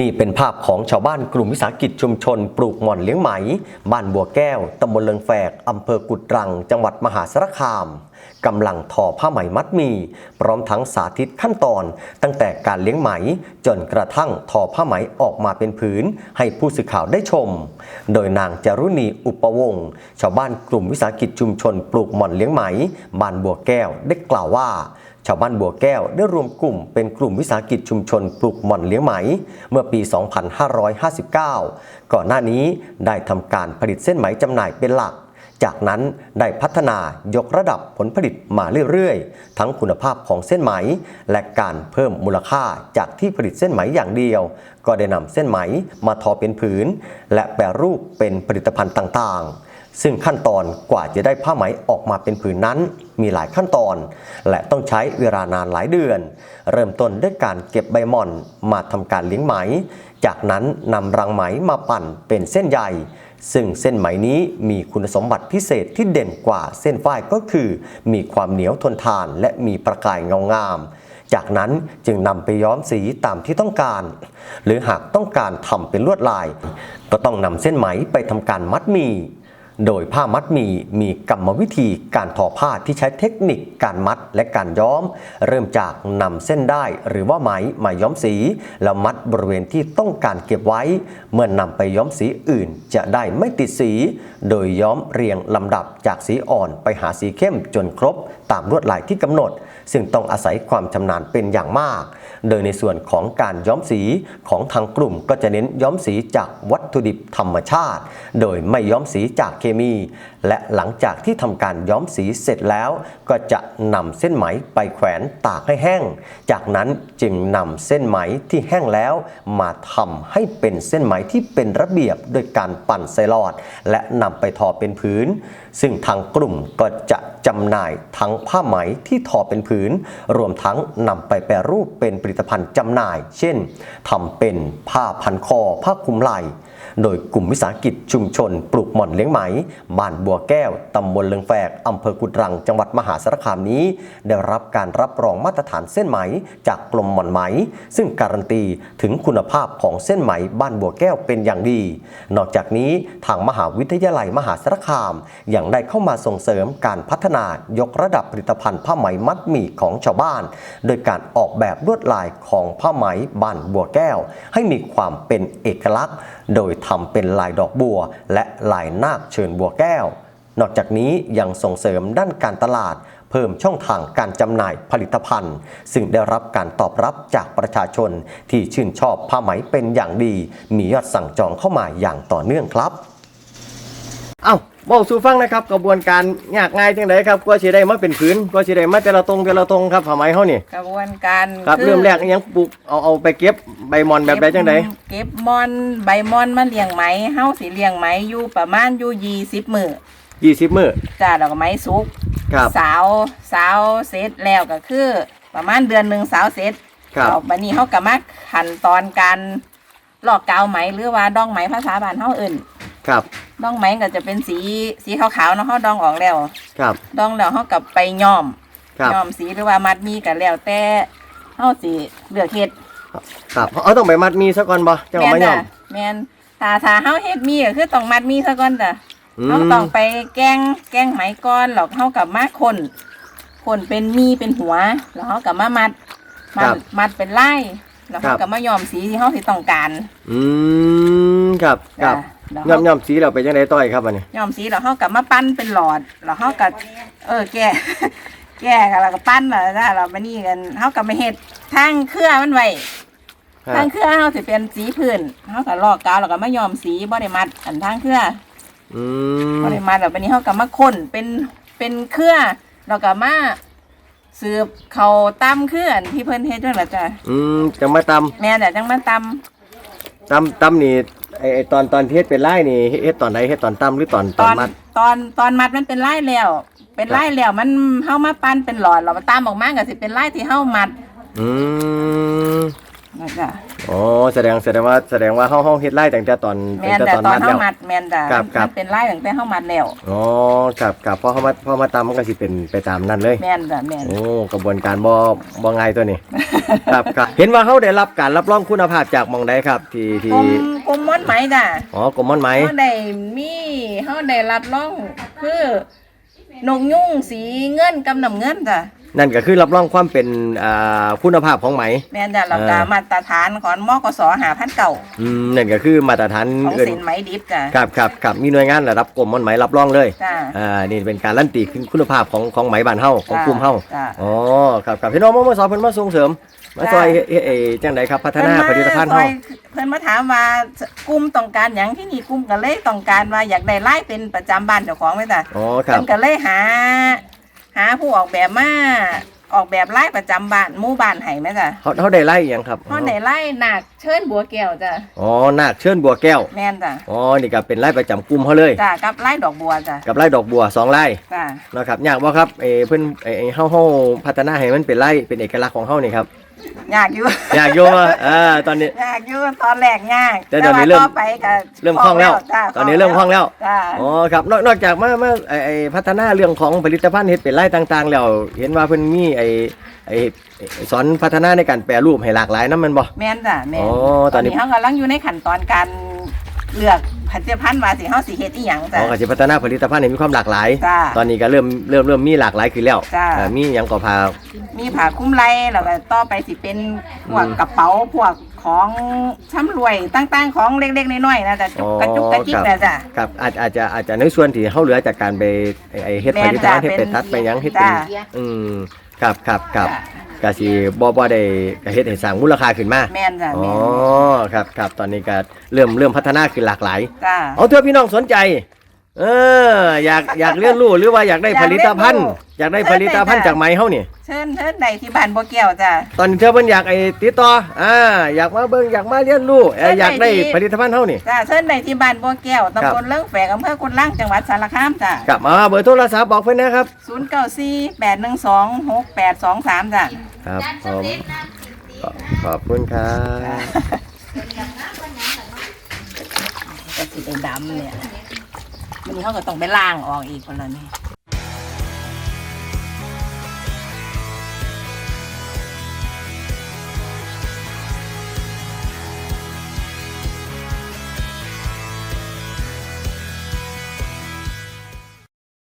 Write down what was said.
นี่เป็นภาพของชาวบ้านกลุ่มวิสาหกิจชุมชน ปลูกหม่อนเลี้ยงไหม บ้านบัวแก้ว ตำบลเลิงแฝก อำเภอกุดรัง จังหวัดมหาสารคามกำลังทอผ้าไหมมัดมี พร้อมทั้งสาธิตขั้นตอน ตั้งแต่การเลี้ยงไหม จนกระทั่งทอผ้าไหมออกมาเป็นผืน ให้ผู้สื่อข่าวได้ชม โดยนางจารุณีอุปวงชาวบ้านกลุ่มวิสาหกิจชุมชน ปลูกหม่อนเลี้ยงไหม บ้านบัวแก้วได้กล่าวว่า ชาวบ้านบัวแก้วได้รวมกลุ่มเป็นกลุ่มวิสาหกิจชุมชนปลูกหม่อนเลี้ยงไหม เมื่อปี 2559 ก่อนหน้านี้ได้ทำการผลิตเส้นไหมจำหน่ายเป็นหลัก จากนั้นได้พัฒนายกระดับผลผลิตมาเรื่อยๆ ทั้งคุณภาพของเส้นไหม และการเพิ่มมูลค่าจากที่ผลิตเส้นไหมอย่างเดียว ก็ได้นำเส้นไหมมาทอเป็นผืน และแปรรูปเป็นผลิตภัณฑ์ต่างๆ ซึ่งขั้นตอนกว่าจะได้ผ้าไหมออกมาเป็นผืนนั้น มีหลายขั้นตอน และต้องใช้เวลานานหลายเดือน เริ่มต้นด้วยการเก็บใบหม่อนมาทำการเลี้ยงไหม จากนั้นนำรังไหมมาปั่นเป็นเส้นใยซึ่งเส้นไหมนี้มีคุณสมบัติพิเศษที่เด่นกว่าเส้นฝ้ายก็คือ มีความเหนียวทนทานและมีประกายเงางาม จากนั้นจึงนำไปย้อมสีตามที่ต้องการ หรือหากต้องการทำเป็นลวดลาย ก็ต้องนำเส้นไหมไปทำการมัดมี โดยผ้ามัดมีมีกรรมวิธีการทอผ้าที่ใช้เทคนิคการมัดและการย้อม เริ่มจากนำเส้นได้หรือว่าไหมมาย้อมสี แล้วมัดบริเวณที่ต้องการเก็บไว้ เมื่อนนำไปย้อมสีอื่นจะได้ไม่ติดสี โดยย้อมเรียงลำดับจากสีอ่อนไปหาสีเข้มจนครบ ตามลวดลายที่กำหนด ซึ่งต้องอาศัยความชำนาญเป็นอย่างมาก โดยในส่วนของการย้อมสีของทางกลุ่มก็จะเน้นย้อมสีจากวัตถุดิบธรรมชาติ โดยไม่ย้อมสีจากเคมี และหลังจากที่ทำการย้อมสีเสร็จแล้ว ก็จะนำเส้นไหมไปแขวนตากให้แห้ง จากนั้นจึงนำเส้นไหมที่แห้งแล้ว มาทำให้เป็นเส้นไหมที่เป็นระเบียบโดยการปั่นไซลอด และนำไปทอเป็นผืน ซึ่งทางกลุ่มก็จะจำหน่ายทั้งผ้าไหมที่ทอเป็นผืน รวมทั้งนำไปแปรรูปเป็นผลิตภัณฑ์จำหน่าย เช่นทำเป็นผ้าพันคอผ้าคลุมไหล่ โดยกลุ่มวิสาหกิจชุมชน ปลูกหม่อนเลี้ยงไหม บ้านบัวแก้ว ตำบลเลืองแฝก อำเภอกุดรัง จังหวัดมหาสารคามนี้ ได้รับการรับรองมาตรฐานเส้นไหม จากกรมหม่อนไหม ซึ่งการันตีถึงคุณภาพของเส้นไหมบ้านบัวแก้วเป็นอย่างดี นอกจากนี้ทางมหาวิทยาลัยมหาสารคามยังได้เข้ามาส่งเสริมการพัฒนายกระดับผลิตภัณฑ์ผ้าไหมมัดหมี่ของชาวบ้าน โดยการออกแบบลวดลายของผ้าไหมบ้านบัวแก้ว ให้มีความเป็นเอกลักษณ์โดยทำเป็นลายดอกบัว และลายนาคเชิญบัวแก้ว นอกจากนี้ยังส่งเสริมด้านการตลาด เพิ่มช่องทางการจำหน่ายผลิตภัณฑ์ ซึ่งได้รับการตอบรับจากประชาชนที่ชื่นชอบผ้าไหมเป็นอย่างดี มียอดสั่งจองเข้ามาอย่างต่อเนื่องครับ เอ้า บอกสู่ฟังนะครับกระบวนการยากง่ายจังไดครับกว่าสิได้มาเป็นผืนกว่าสิได้มาแต่ละตรงแต่ละตรงครับผ้าไหมเฮานี่กระบวนการครับคือเริ่มแรกอิหยังปลูกเอาเอาไปเก็บใบหมอนแบบใดจังไดเก็บเก็บมอนใบมอนมาเลี้ยงไหมเฮาสิเลี้ยงไหมอยู่ประมาณอยู่ยี่สิบมื้อ20 มื้อจ้าแล้วก็ไหมสุกครับ สาวสาวเสร็จแล้วก็คือ ประมาณเดือนหนึ่งสาวเสร็จครับแล้วบัดนี้เฮาก็มาขั้นตอนการลอกกาวไหมหรือว่าดองไหมภาษาบ้านเฮาเอิ้น ครับ ดองไหมก็จะเป็นสีสีขาวๆเนาะเฮาดองออกแล้ว ครับ ดองแล้วเฮาก็ไปย้อมครับ ย้อมสีหรือว่ามัดมีก็แล้วแต่เฮาสิเลือกเฮ็ดครับเอาต้องไปมัดมีซะก่อนบ่จังเอามาย่อมจ้ะแม่นถ้าถ้าเฮาเฮ็ดมีก็คือต้องมัดมีซะก่อนจ้ะอืมเฮาต้องไปแกงแกงไหมก่อนแล้วเฮากับมาคนคนเป็นมีเป็นหัว แล้วเฮากับมามัดมัดมัดเป็นลายแล้วเฮากับมาย้อมสีที่เฮาสิต้องการ อืมครับครับจ้ะ แล้วย่อมเฮาย่อมสีเราไปจังไดต่อยครับอันนี้ย้อมสีแล้วเฮากับมาปั้นเป็นหลอดแล้วเฮากับเออแก่ แก่กันแล้วก็ปั้นแล้วจ้ะแล้วมานี่กันเฮากับมาเฮ็ดทางเครือมันไว้ครัทาบงเครือเฮาสิเป็นสีพื้นเฮาก็ลอกกาวแล้วก็มาย้อมสีบ่ได้มัดอันทางเครืออืพมอได้มาแล้ววันนี้เขาก็มาค้นเป็นเป็นเครือแล้วก็มาสืบเขาตำเครืออันที่เพิ่นเฮ็ดด้วยล่ะจ้ะอืมจังมาตำแม่แต่จังมาตตำตำนี่ไอ้ไอ้ตอนตอนที่เฮ็ดเป็นลายนี่เฮ็ดตอนไหนเฮ็ดตอนตำหรือตอนำตตออนนมัด ตอนตอนมัดมันเป็นลายแล้ว เป็นลายแล้วมันเฮามาปั้นเป็นหลอดเรามาตามออกมาก็สิเป็นลายที่เฮามัด อืม นะจ้ะอ๋อแสดงแสดงว่าแสดงว่าเฮาเฮาเฮ็ดไร่ตั้งแต่ตอนแม่นตั้งแต่แต่ตอนมัดเฮาแล้วมัดแม่นจ้ะครับครับมันเป็นไล่ตั้งแต่เฮามัดแล้วอ๋อครับครับพอเฮามาพอมาตามมันก็สิเป็นไปตามนั้นเลยแม่นจ้ะแม่นโอ้กระบวนการบ่บ่ง่ายตัวนี้ครับครับเห็นว่าเขาได้รับการรับรองคุณภาพจากหมองใดครับ ที่กที่รมกรมม้อนไหมจ้ะอ๋อกรมม่อนไหมเฮาได้มีเฮาได้รับรองคือนกยุ่งสีเงินกับน้ำเงินจ้ะ นั่นก็คือรับรองความเป็นอ่าคุณภาพของไหม แม่นจ้ะแล้วก็เออ มาตรฐานของมกสหาพันเก่าอืมนั่นก็คือมาตรฐานของเอิ้นเส้นไหมดิบจ้ะครับครับครับมีหน่วยงานระดับกรมม่อนไหมรับรองเลยจ้ะอ่านี่เป็นการลั่นตีขึ้นคุณภาพของของไหมบ้านเฮาของจ้ะกลุ่มเฮาจ้ะ อ๋อครับครับพี่น้องมามาสอนเพิ่นมาส่งเสริม มาจ้ะซอยเฮ็ดเฮ็ดเอ่อจังไดครับพัฒนาผลิตภัณฑ์เพิ่เฮานมาซอยเพิ่นมาถามว่ากลุ่มต้องการหยังที่นี่กลุ่มก็เลยต้องการว่าอยากได้ไล่เป็นประจำบ้านเจ้าของไว้จ้ะอ๋อครัเพิ่บนก็เลยหา หาผู้ออกแบบมาออกแบบไล่ประจำบ้านหมู่บ้านให้แม่จ้ะเขาเขาได้ไล่อิหยังครับเฮาได้ไล่หนักเชิญบัวแก้วจ้ะอ๋อนาคเชิญบัวแก้วแม่นจ้ะอ๋อนี่ก็เป็นไล่ประจำกลุ่มเขาเลย จ้ะกับไล่ดอกบัวจ้ะกับไล่ดอกบัวสองไล่จ้ะนะครับยากว่าครับเออเพิ่นเออเฮาเฮาพัฒนาให้มันเป็นไร่เป็นเอกลักษณ์ของเฮานี่ครับ ยากอยู่อยากโยมว่าอ่าตอนนี้ ยากอยู่ตอนแรกยากแต่เดี๋ยวนี้เริ่มต่อไปก็เริ่มคล่องแล้ว จ้ะตอนนี้เริ่มคล่องแล้วจ้ะอ๋อครับนอกนอกจากมามาไอไอพัฒนาเรื่องของผลิตภัณฑ์เฮ็ดเป็นไร่ต่างๆ แล้วเห็นว่าเพิ่นมีไอไอสอนพัฒนาในการแปรรูปให้หลากหลายนำแม่นบ่ แม่นจ้ะแม่นอ๋อตตออนนนี้ นี้เฮากำลังอยู่ในขั้นตอนการ เลือกผลิตภัณฑ์ว่าสิเฮาสิเฮ็ดอีหยังอ๋จ้ะอก็สิพัฒนาผลิตภัณฑ์ให้มีความหลากหลาย จ้ะตอนนี้ก็เริ่มเริ่มเริ่มมีหลากหลายขึ้นแล้วจ้ะอ่ามีหยังก็พา มีผ้าคลุ้มไหล่แล้วก็ต่อไปสิเป็นพวกอืมกระเป๋าพวกของช้ำรวยต่างๆของเล็กๆน้อยๆนะจ้ะจุกกระจุกกระจิกนะจ้ะ ครับอาจอาจจะอาจจะในส่วนที่เฮาเหลือจากการไปไอ้ไอเฮ็ดแม่ผนลิตภัณฑ์จ้ะเฮ็ดเป็ดเป็นทัดไปหยังเฮ็ดเป็นจ้ะ อืมครับครับครับจ้ะ ก็สิบ่บ่ได้ก็เฮ็ดให้สร้างมูลค่าขึ้นมาแม่นจ้ะอ๋อแม่นครับครับตอนนี้ก็เริ่มเริ่มพัฒนาขึ้นหลากหลายจ้ะเอาเถอะพี่น้องสนใจ เออ อยากอยากเรียนรู้หรือว่าอยากได้อยากผลิตภัณฑ์เรียนรู้อยากได้ผลิตภัณฑ์เออได้จ้ะจากไม้เฮานี่เชิญเชิญใดที่บ้านบ่แก้วจ้ะตอนนี้เธอเพิ่นอยากไอ้ติดต่ออ่าอยากมาเบิ่งอยากมาเรียนรู้เอ่อเอออยากได้ได้ดีผลิตภัณฑ์เฮานี่ จ้ะเชิญใดที่บ้านบ่แก้วครับตำบลเลิงแฝกอำเภอกุนล่างจังหวัดสารคามจ้ะกลับมาเบอร์โทรศัพท์บอกเพิ่นนะครับ0948126823จ้ะครับผมขอขอบคุณครับก็สิได้ดำเนี่ย มันนี้เขาก็ต้องไปล่างออกอีกคนละนี่